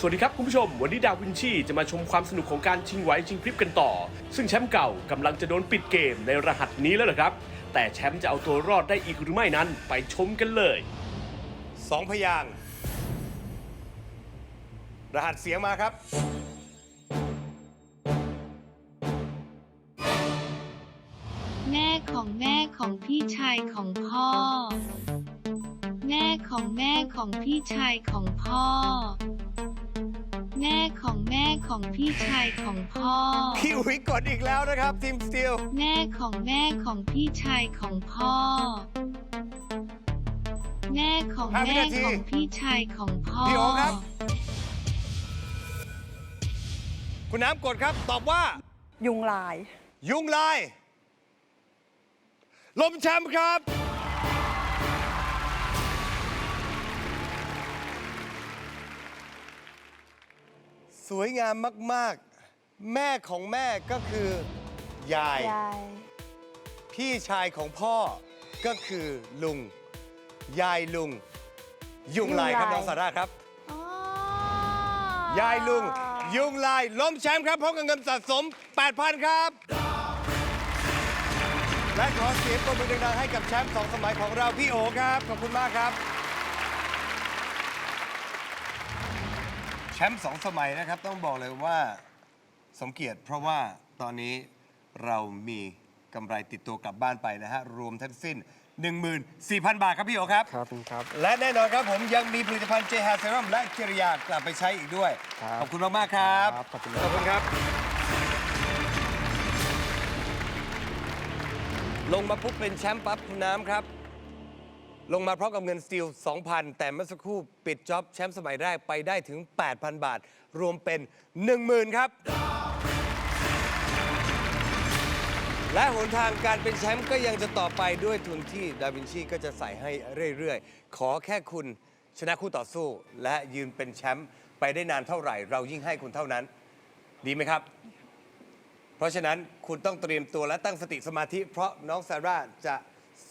สวัสดีครับคุณผู้ชม วันนี้ดาวินชีจะมาชมความสนุกของการชิงไหวชิงพริบกันต่อ ซึ่งแชมป์เก่ากำลังจะโดนปิดเกมในรหัสนี้แล้วเหรอครับ แต่แชมป์จะเอาตัวรอดได้อีกหรือไม่นั้นไปชมกันเลย สองพยางค์รหัสเสียงมาครับ แม่ของแม่ของพี่ชายของพ่อ แม่ของแม่ของพี่ชายของพ่อ แม่ของแม่ของพี่ชายของพ่อ พี่อุ๋ยกดอีกแล้วนะครับทีมสตีลแม่ของแม่ของพี่ชายของพ่อ แม่ของแม่ของพี่ชายของพ่อ พี่โอครับ คุณน้ำกดครับตอบว่า ยุงลาย ยุงลาย ลมแชมป์ครับ สวยงามมากๆ แม่ของแม่ก็คือยาย ยาย พี่ชายของพ่อก็คือลุง ยายลุง ยุงลายครับน้องซาร่าครับยายลุง ยุงลายล้มแชมป์ครับพร้อมกับเงินสะสม 8,000 ครับ และขอเสียงปรบมือดังๆให้กับแชมป์สองสมัยของเราพี่โอครับ ขอบคุณมากครับ ชมป์สองสมัยนะครับ ต้องบอกเลยว่าสมเกียรติเพราะว่าตอนนี้เรามีกำไรติดตัวกลับบ้านไปนะฮะ รวมทั้งสิ้น 14,000 บาทครับพี่โอครับ ครับคุณครับ และแน่นอนครับผมยังมีผลิตภัณฑ์เจฮาเซรั่มและกิริยากลับไปใช้อีกด้วย ครับ ขอบคุณมาก ๆ ครับครับขอบคุณขอบคุณครับ ลงมาปุ๊บเป็นแชมป์ปั๊บคุณน้ำครับ ลงมาพร้อมกับเงินสตีล 2,000 แต่เมื่อสักครู่ปิดจ็อบแชมป์สมัยแรกไปได้ถึง 8,000 บาท รวมเป็น 10,000 ครับ และหนทางการเป็นแชมป์ก็ยังจะต่อไปด้วยทุนที่ดาวินชีก็จะใส่ให้เรื่อย ๆ ขอแค่คุณชนะคู่ต่อสู้ และยืนเป็นแชมป์ไปได้นานเท่าไหร่ เรายิ่งให้คุณเท่านั้น ดีไหมครับ เพราะฉะนั้นคุณต้องเตรียมตัวและตั้งสติสมาธิ เพราะน้องซาร่าจะ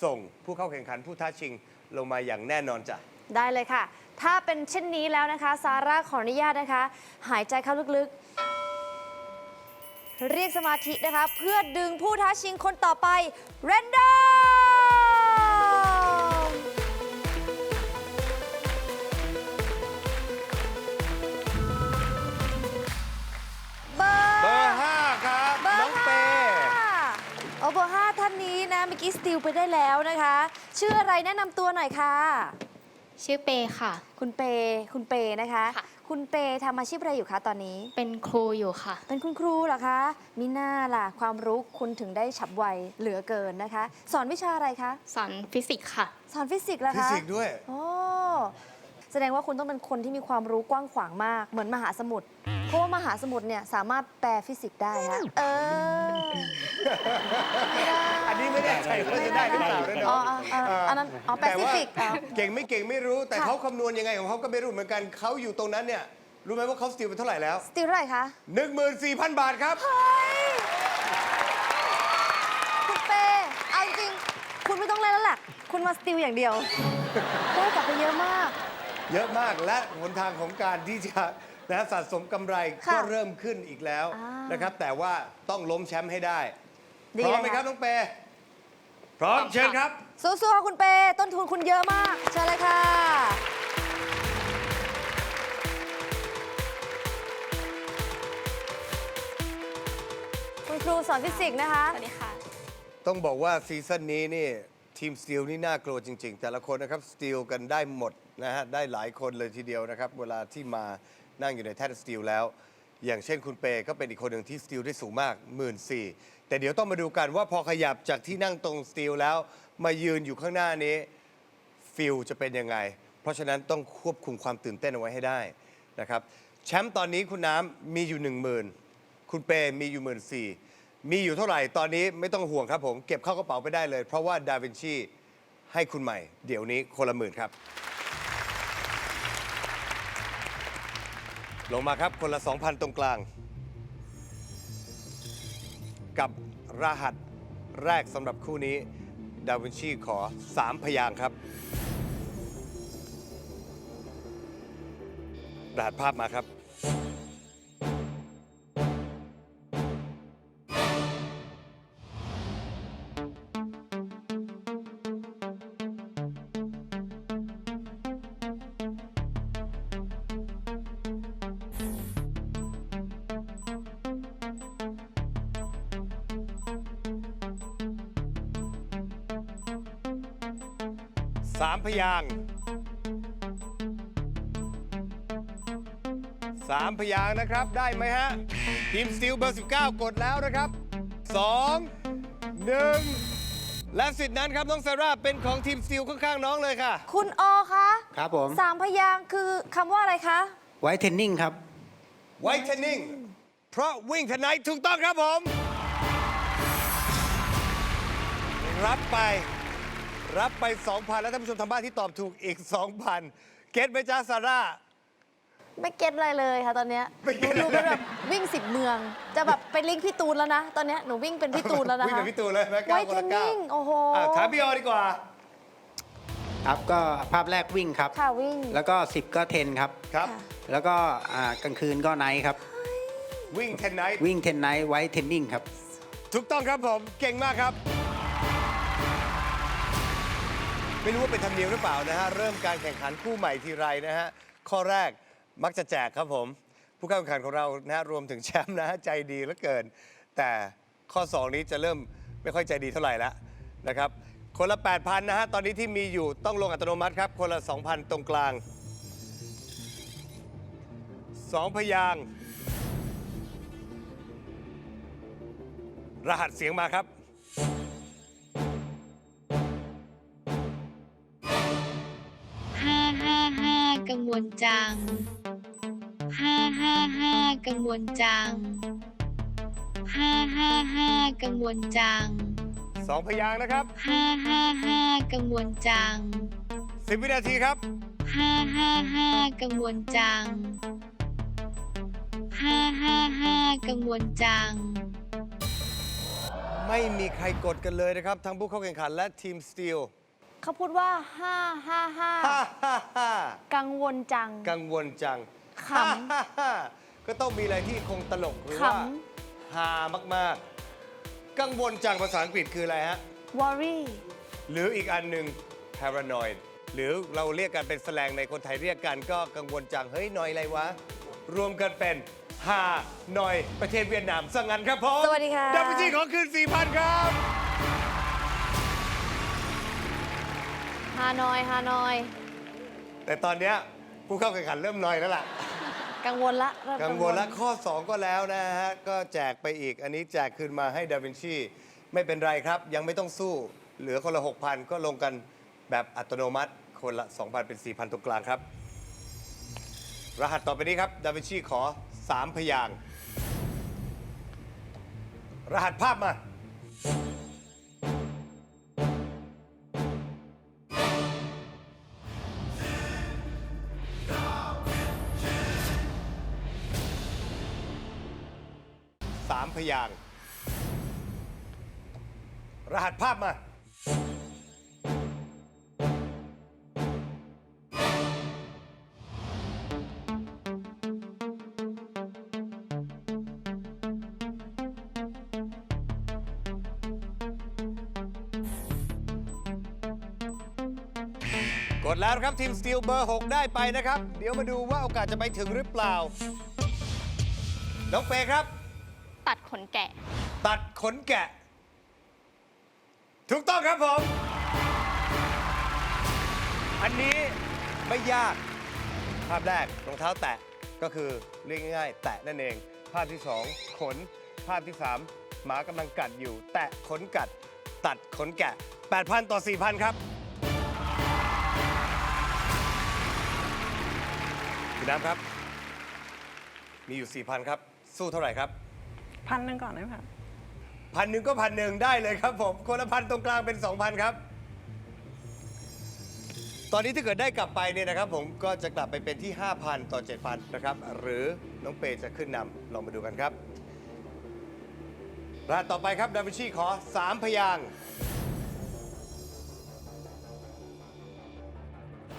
ส่งผู้เข้าแข่งขันผู้ท้าชิงลงมาอย่างแน่นอนจ้ะ ได้เลยค่ะ ถ้าเป็นเช่นนี้แล้วนะคะ ซาร่าขออนุญาตนะคะ หายใจเข้าลึกๆ เรียกสมาธินะคะ เพื่อดึงผู้ท้าชิงคนต่อไป เรนเดอร์ เอาเบอร์ห้าท่านนี้นะเมื่อกี้สติลไปได้แล้วนะคะ ชื่ออะไรแนะนำตัวหน่อยค่ะ ชื่อเปค่ะ คุณเปคุณเปนะคะ ค่ะ คุณเปทำอาชีพอะไรอยู่คะตอนนี้ เป็นครูอยู่ค่ะ เป็นคุณครูเหรอคะมีหน้าล่ะ ความรู้คุณถึงได้ฉับไวเหลือเกินนะคะ สอนวิชาอะไรคะ สอนฟิสิกส์ค่ะ สอนฟิสิกส์เหรอฟิคะสิกส์ด้วย โอ้แสดงว่าคุณต้องเป็นคนที่มีความรู้กว้างขวางมาก เหมือนมหาสมุทร เพราะว่ามหาสมุทรเนี่ยสามารถแปลฟิสิกส์ได้นะเออไม่ได้อันนี้ไม่แน่ใจว่าจะได้หรือเปล่านะอ๋น้อองอ๋ออ๋ออันนั้นอ๋อแปแต่ซิว่าฟิกอ๋อ เก่งไม่เก่งไม่รู้ แต่ค่ะ เขาคำนวณยังไงของเขาก็ไม่รู้เหมือนกันเขาอยู่ตรงนั้นเนี่ยรู้ไหมว่าเขาสติลไปเท่าไหร่แล้ว สติลเท่าไหร่คะ14,000 บาทครับคุณเป้เอาจริงๆคุณไม่ต้องเล่นแล้วแหละคุณมาสติลอย่างเดียวได้กลับไปเยอะมาก เยอะมากและหนทางของการที่จะ นะสะสมกำไรค่ะก็เริ่มขึ้นอีกแล้วอ่านนะครับ แต่ว่าต้องล้มแชมป์ให้ได้ดีพร้อมไหมเลยคค่ะรับน้องเปพร้อมเชิญครับ สู้ๆค่ะคุณเป้ต้นทุนคุณเยอะมาก เชิญเลยค่ะ คุณครูสอนฟิสิกส์นะคะ สวัสดีค่ะ ต้องบอกว่าซีซั่นนี้นี่ทีมสตีลนี่น่ากลัวจริง ๆ แต่ละคนนะครับสตีลกันได้หมดนะฮะได้หลายคนเลยทีเดียวนะครับ เวลาที่มา นั่งอยู่ในแท่นสตีลแล้ว อย่างเช่นคุณเปก็เป็นอีกคนหนึ่งที่สตีลได้สูงมาก 1 4ื่นแต่เดี๋ยวต้องมาดูกันว่าพอขยับจากที่นั่งตรงสตีลแล้ว มายืนอยู่ข้างหน้านี้ฟิลจะเป็นยังไง เพราะฉะนั้นต้องควบคุมความตื่นเต้นเอาไว้ให้ได้นะครับแชมป์ตอนนี้คุณน้ำมีอยู่ 1 0,000 คุณเปมีอยู่ 1 4ื่นมีอยู่เท่าไหร่ตอนนี้ไม่ต้องห่วงครับผม เก็บเข้ากระเป๋าไปได้เลย เพราะว่าดาวินชีให้คุณใหม่ เดี๋ยวนี้คนละหมื่นครับ ลงมาครับคนละ 2,000 ตรงกลาง กับรหัสแรกสำหรับคู่นี้ ดาวินชีขอ 3 พยางค์ครับ รหัสภาพมาครับ สามพยางค์สามพยางค์นะครับได้ไหมฮะ ทีมสตีลเบอร์ 19 กดแล้วนะครับ 2 1 และสิทธินั้นครับน้องซาร่าเป็นของทีมสตีลข้างๆน้องเลยค่ะ คุณอคะครับผม สามพยางค์คือคำว่าอะไรคะ ไว้เทนนิ่งครับ ไวท์เทนนิ่งเพราะวิ่งทนายถูกต้องครับผม รับไป รับไป 2,000 แล้วท่านผู้ชมทางบ้านที่ตอบถูกอีก 2,000 เก็ตไหมจ้าซาร่า ไม่เก็ตอะไรเลยค่ะตอนเนี้ยไม่หเก็นูตดูเป็นแบบวิ่งสิบเมือง จะแบบไปลิงก์พี่ตูนแล้วนะ ตอนเนี้ยหนูวิ่งเป็นพี่ตูนแล้วนะวิ่งคะกับพี่ตูนเลยไหมไวก้าวท์คเทนนละเก้านิ่งโอ้โหอะถามพี่ออดีกว่า ครับก็ภาพแรกวิ่งครับ ค่ะวิ่ง แล้วก็ 10 ก็เทนครับ ครับ ค่ะ แล้วก็อ่ากลางคืนก็ไนท์ครับ วิ่งเทนไนท์วิ่งเทนไนท์ไว้เทนนิ่งครับ ถูกต้องครับผม เก่งมากครับ ไม่รู้ว่าเป็นธรรมเนียมหรือเปล่านะฮะ เริ่มการแข่งขันคู่ใหม่ทีไรนะฮะ ข้อแรกมักจะแจกครับผม ผู้เข้าแข่งขันของเรานะฮะรวมถึงแชมป์นะฮะใจดีเหลือเกิน แต่ข้อ 2 นี้จะเริ่มไม่ค่อยใจดีเท่าไหร่แล้วนะครับ คนละ 8,000 นะฮะ ตอนนี้ที่มีอยู่ต้องลงอัตโนมัติครับ คนละ 2,000 ตรงกลาง 2 พยางค์รหัสเสียงมาครับ ลจัง ห้าห้าห้ากังวลจัง ห้าห้าห้ากังวลจัง2พยางค์นะครับ ห้าห้าห้ากังวลจัง 10 วินาทีครับ ห้าห้าห้ากังวลจัง ห้าห้าห้ากังวลจัง ไม่มีใครกดกันเลยนะครับ ทั้งผู้เข้าแข่งขันและทีมสตีล เขาพูดว่า5 5ฮ่าฮ่าฮ่า5กังวลจัง กังวลจังขฮ่าฮ่าฮ่าก็ต้องมีอะไรที่คงตลกหรือว่าขฮามากๆ กังวลจังภาษาอังกฤษคืออะไรฮะ worry หรืออีกอันหนึ่ง paranoid หรือเราเรียกกันเป็นแสแลงในคนไทยเรียกกันก็กังวลจัง เฮ้ยหน่อยอะไรวะ รวมกันเป็นฮาหน่อยประเทศเวียดนามสังงันครับผมสวัสดีค่ะ ดับเบิลจีขอคืน 4,000 ครับ ฮานอยฮานอย แต่ตอนเนี้ยผู้เข้าแข่งขันเริ่มน้อยแล้วล่ะ กังวลละเริ่มกังวลแล้วข้อ 2 ก็แล้วนะฮะ ก็แจกไปอีก อันนี้แจกคืนมาให้ดาวินชี ไม่เป็นไรครับ ยังไม่ต้องสู้ เหลือคนละ 6,000 ก็ลงกันแบบอัตโนมัติ คนละ 2,000 เป็น 4,000 ตรงกลางครับ รหัสต่อไปนี้ครับ ดาวินชีขอ 3 พยางค์รหัสภาพมา สามพยางค์รหัสภาพมา กดแล้วนะครับทีมสตีลเบอร์ 6 ได้ไปนะครับ เดี๋ยวมาดูว่าโอกาสจะไปถึงหรือเปล่า น้องเฟย์ครับ ตัดขนแกะ ตัดขนแกะ ถูกต้องครับผม อันนี้ไม่ยาก ภาพแรกรองเท้าแตะก็คือเรียกง่ายๆ แตะนั่นเอง ภาพที่ 2 ขน ภาพที่ 3 หมากำลังกัดอยู่ แตะขนกัด ตัดขนแกะ 8,000 ต่อ 4,000 ครับคุณน้ำครับ มีอยู่ 4,000 ครับ สู้เท่าไหร่ครับ พันหนึ่งก่อนได้ไหมคะพันหนึ่งก็พันหนึ่งได้เลยครับผมคนละพันตรงกลางเป็น 2,000 ครับ ตอนนี้ถ้าเกิดได้กลับไปเนี่ยนะครับ ผมก็จะกลับไปเป็นที่ 5,000 ต่อ 7,000 นะครับ หรือน้องเปย์จะขึ้นนำลองมาดูกันครับรหัสต่อไปครับดาวินชีขอ 3 พยางค์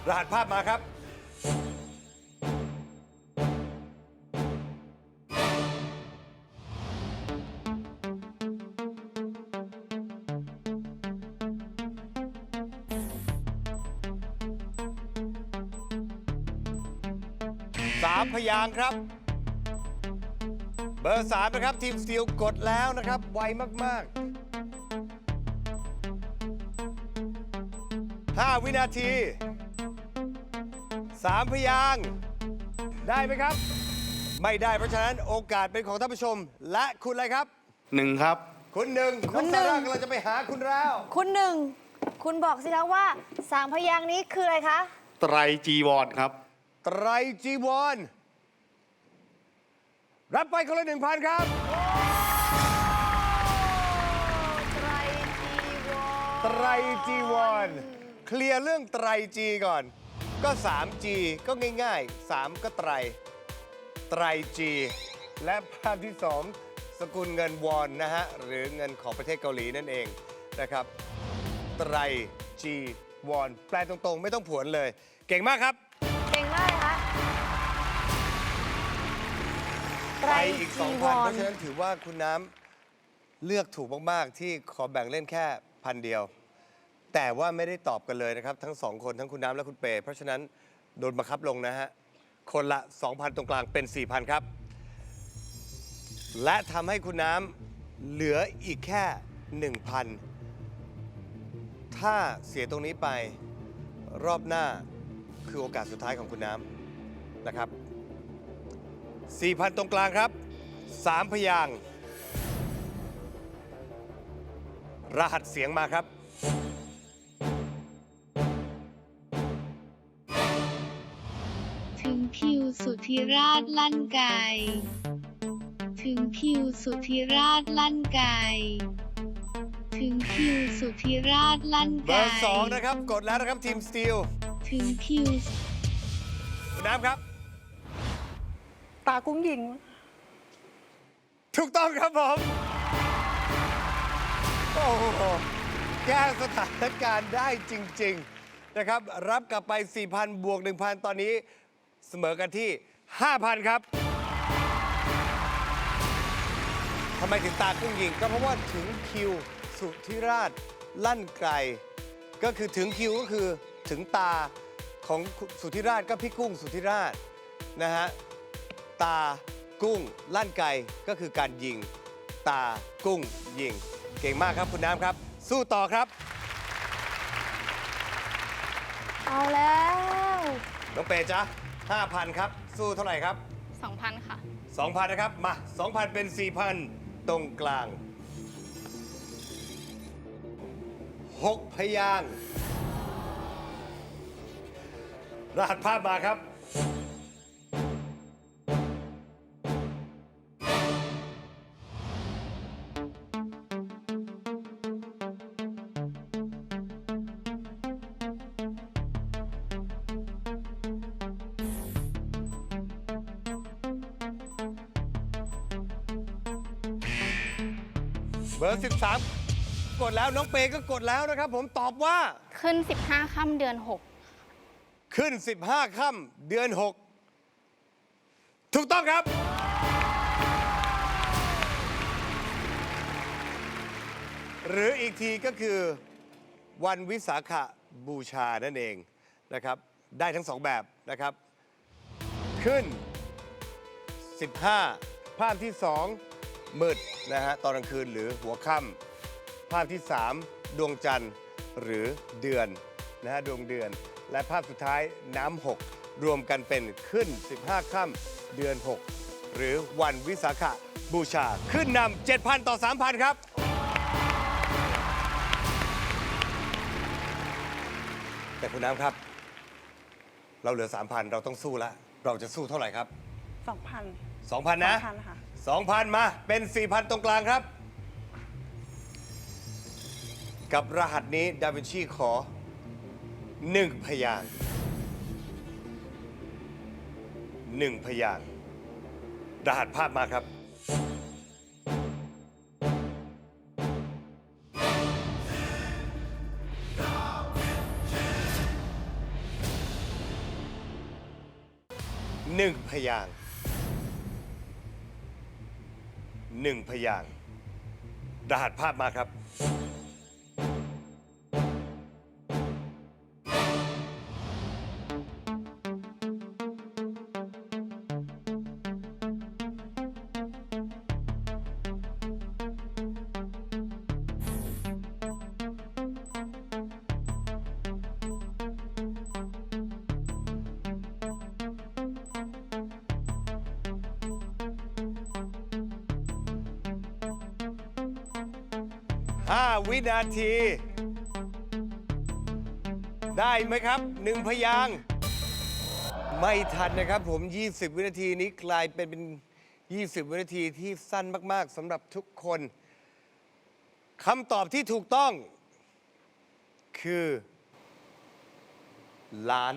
รหัสภาพมาครับามพยางค์ครับ เบอร์สามนะครับ ทีมสตีลกดแล้วนะครับ ไวมากๆ5วินาทีสามพยางค์ได้ไหมครับ ไม่ได้เพราะฉะนั้นโอกาสเป็นของท่านผู้ชม และคุณอะไรครับ หนึ่งครับ คุณหนึ่งคุณน้องหนึ่ซางร่ากำลังจะไปหาคุณแล้ว คุณหนึ่ง คุณบอกสิคะว่าสามพยางค์นี้คืออะไรคะ ไตรจีวรครับ ไตรจีวร รับไปคนละหนึ่งพันครับ ไตรจีวรไตรจีวร เคลียร์เรื่องไตรจีก่อน ก็ 3G ก็ง่ายๆ 3 ก็ไตร ไตรจี และภาพที่ 2 สกุลเงินวอนนะฮะ หรือเงินของประเทศเกาหลีนั่นเองนะครับ ไตรจีวอน แปลตรงๆ ไม่ต้องผวนเลย เก่งมากครับ อีกจีว2,000 เพรราะฉะนั้นถือว่าคุณน้ำเลือกถูกมาก ๆ ที่ขอแบ่งเล่นแค่พันเดียว แต่ว่าไม่ได้ตอบกันเลยนะครับ ทั้งสองคนทั้งคุณน้ำและคุณเปย์เพราะฉะนั้นโดนบังคับลงนะฮะ คนละ 2,000 ตรงกลางเป็น 4,000 ครับ และทำให้คุณน้ำเหลืออีกแค่ 1,000 ถ้าเสียตรงนี้ไปรอบหน้าคือโอกาสสุดท้ายของคุณน้ำนะครับ 4,000 ตรงกลางครับ 3 พยางค์รหัสเสียงมาครับ ถึงคิวสุธิราชลั่นไกถึงคิวสุธิราชลั่นไกถึงคิวสุธิราชลั่นเบไกอร์2นะครับ กดแล้วนะครับทีมสตีลถึงคิว คุณน้ำครับ ตากุ้งยิง ถูกต้องครับผม โอ้โหแก้สถานการณ์ได้จริง ๆ นะครับ รับกลับไป 4,000 บวก 1,000 ตอนนี้เสมอกันที่ 5,000 ครับทำไมถึงตากุ้งยิง ก็เพราะว่าถึงคิวสุธิราชลั่นไกล ก็คือถึงคิวก็คือถึงตาของสุธิราชก็พี่กุ้งสุธิราชนะฮะ ตากุ้ง ลั่นไกก็คือการยิง ตากุ้งยิง เก่งมากครับคุณน้ำครับ สู้ต่อครับ เอาแล้ว น้องเปย์จ๊ะ5,000 ครับ สู้เท่าไหร่ครับ 2,000 ค่ะ 2,000 นะครับ มา 2,000 เป็น 4,000 ตรงกลาง 6 พยางค์รหัสภาพมาครับ เบอร์ 13 กดแล้วน้องเปย์ก็กดแล้วนะครับ ผมตอบว่าขึ้น 15ค่ำเดือน ขึ้น 15 ค่ำเดือน 6 ถูกต้องครับ หรืออีกทีก็คือ วันวิสาขบูชานั่นเองนะครับ ได้ทั้งสองแบบนะครับ ขึ้น 15 ภาพที่ 2 มืดนะฮะตอนกลางคืนหรือหัวค่ำภาพที่ 3 ดวงจันทร์หรือเดือนนะฮะดวงเดือน และภาพสุดท้ายน้ำหกรวมกันเป็นขึ้น 15 ค่ำเดือน 6 หรือวันวิสาขบูชาขึ้นนำ7,000 ต่อ 3,000 ครับ แต่คุณน้ำครับ เราเหลือ 3,000 เราต้องสู้แล้ว เราจะสู้เท่าไหร่ครับ สองพัน2,000นะพันค่ะ 2,000 มา เป็น 4,000 ตรงกลางครับ กับรหัสนี้ ดาวินชีขอ 1 พยางค์หนึ่งพยางค์รหัสภาพมาครับหนึ่งพยางค์ หนึ่งพยางค์รหัสภาพมาครับ 5 วินาที ได้ไหมครับหนึ่งพยางค์ไม่ทันนะครับผม 20 วินาทีนี้กลายเป็นเป็น 20 วินาทีที่สั้นมาก ๆสำหรับทุกคนคำตอบที่ถูกต้อง คือ ล้าน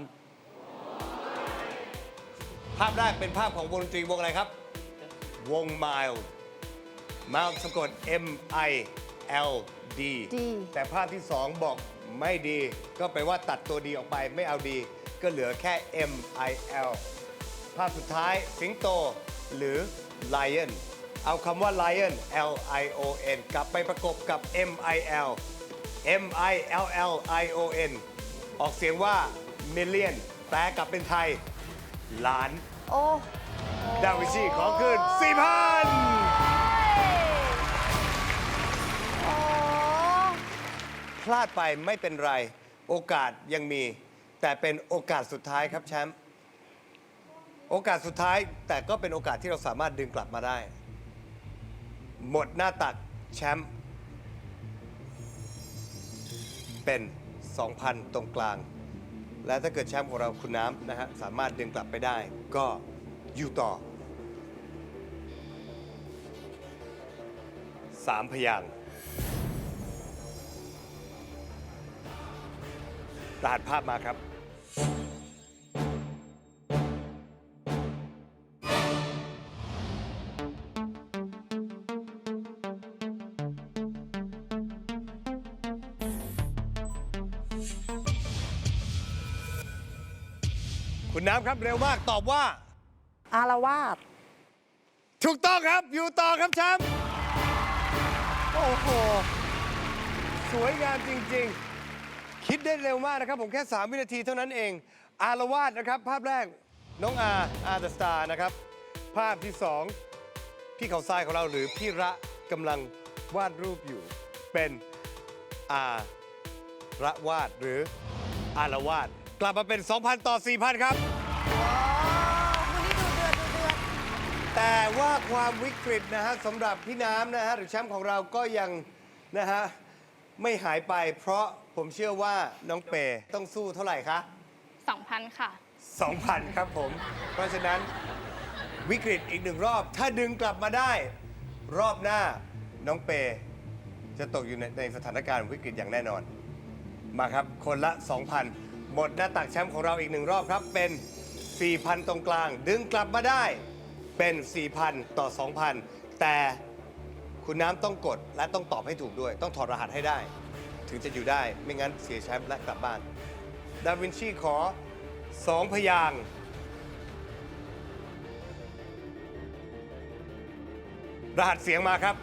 ภาพแรกเป็นภาพของวงดนตรีวงอะไรครับ วง Mile มาสะกด M I L D ดี แต่ภาพที่ 2 บอกไม่ดี ก็แปลว่าตัดตัวดีออกไปไม่เอาดี ก็เหลือแค่ M I L ภาพสุดท้ายสิงโต หรือ lion เอาคำว่า lion L I O N กลับไปประกบกับ M I L M I L L I O N ออกเสียงว่า million แปลกลับเป็นไทย ล้าน โอ้ ดาวินชีขอคืน4,000 พลาดไปไม่เป็นไร โอกาสยังมี แต่เป็นโอกาสสุดท้ายครับแชมป์โอกาสสุดท้ายแต่ก็เป็นโอกาสที่เราสามารถดึงกลับมาได้ หมดหน้าตักแชมป์เป็น 2,000 ตรงกลาง และถ้าเกิดแชมป์ของเราคุณน้ำนะฮะสามารถดึงกลับไปได้ ก็อยู่ต่อ 3 พยางค์ รหัสภาพมาครับ คุณน้ำครับเร็วมากตอบว่า อารวาสถูกต้องครับอยู่ต่อครับแชมป์โอ้โห สวยงามจริง ๆ คิดได้เร็วมากนะครับ ผมแค่ 3 วินาทีเท่านั้นเอง อารวาสนะครับ ภาพแรกน้องอาอาร์เดอะสตาร์นะครับ ภาพที่ 2 พี่เขาทรายของเราหรือพี่ระกำลังวาดรูปอยู่เป็นอาระวาดหรืออารวาดกลับมาเป็น 2,000 ต่อ 4,000 ครับว้าววันนี้ดูเดือดดูเดือดแต่ว่าความวิกฤตนะฮะสำหรับพี่น้ำนะฮะหรือแชมป์ของเราก็ยังนะฮะไม่หายไปเพราะ ผมเชื่อว่าน้องเปต้องสู้เท่าไหร่คะ 2,000 ค่ะ 2,000 ครับผม เพราะฉะนั้นวิกฤตอีกหนึ่งรอบ ถ้าดึงกลับมาได้ รอบหน้าน้องเป จะตกอยู่ในในสถานการณ์วิกฤตอย่างแน่นอน มาครับ คนละ 2,000 หมดหน้าตักแชมป์ของเราอีกหนึ่งรอบครับเป็น 4,000 ตรงกลาง ดึงกลับมาได้เป็น 4,000 ต่อ 2,000 แต่คุณน้ำต้องกดและต้องตอบให้ถูกด้วย ต้องถอดรหัสให้ได้ ถึงจะอยู่ได้ไม่งั้นเสียแชมป์และกลับบ้าน ดาวินชีขอ2พยางค์รหัสเสียงมาครับ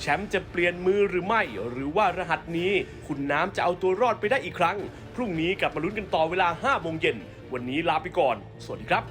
แชมป์จะเปลี่ยนมือหรือไม่ หรือว่ารหัสนี้ คุณน้ำจะเอาตัวรอดไปได้อีกครั้ง พรุ่งนี้กลับมาลุ้นกันต่อเวลา5โมงเย็น วันนี้ลาไปก่อน สวัสดีครับ